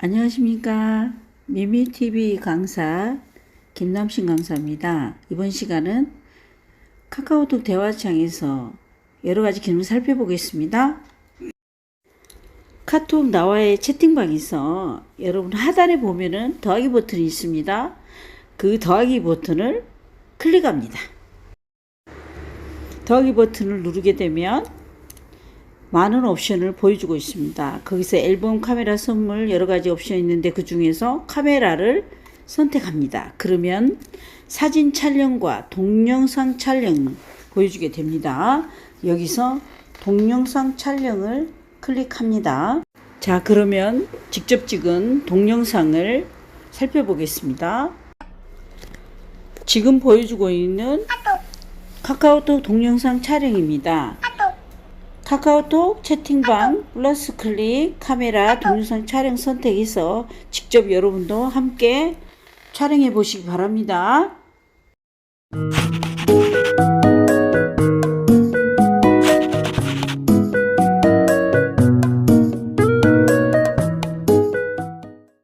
안녕하십니까. 미미TV 강사 김남신 강사입니다. 이번 시간은 카카오톡 대화창에서 여러 가지 기능을 살펴보겠습니다. 카톡 나와의 채팅방에서 여러분 하단에 보면은 더하기 버튼이 있습니다. 그 더하기 버튼을 클릭합니다. 더하기 버튼을 누르게 되면 많은 옵션을 보여주고 있습니다. 거기서 앨범 카메라 선물 여러 가지 옵션이 있는데 그 중에서 카메라를 선택합니다. 그러면 사진 촬영과 동영상 촬영 보여주게 됩니다. 여기서 동영상 촬영을 클릭합니다. 자, 그러면 직접 찍은 동영상을 살펴보겠습니다. 지금 보여주고 있는 카카오톡 동영상 촬영입니다. 카카오톡 채팅방 플러스 클릭 카메라 동영상 촬영 선택해서 직접 여러분도 함께 촬영해 보시기 바랍니다.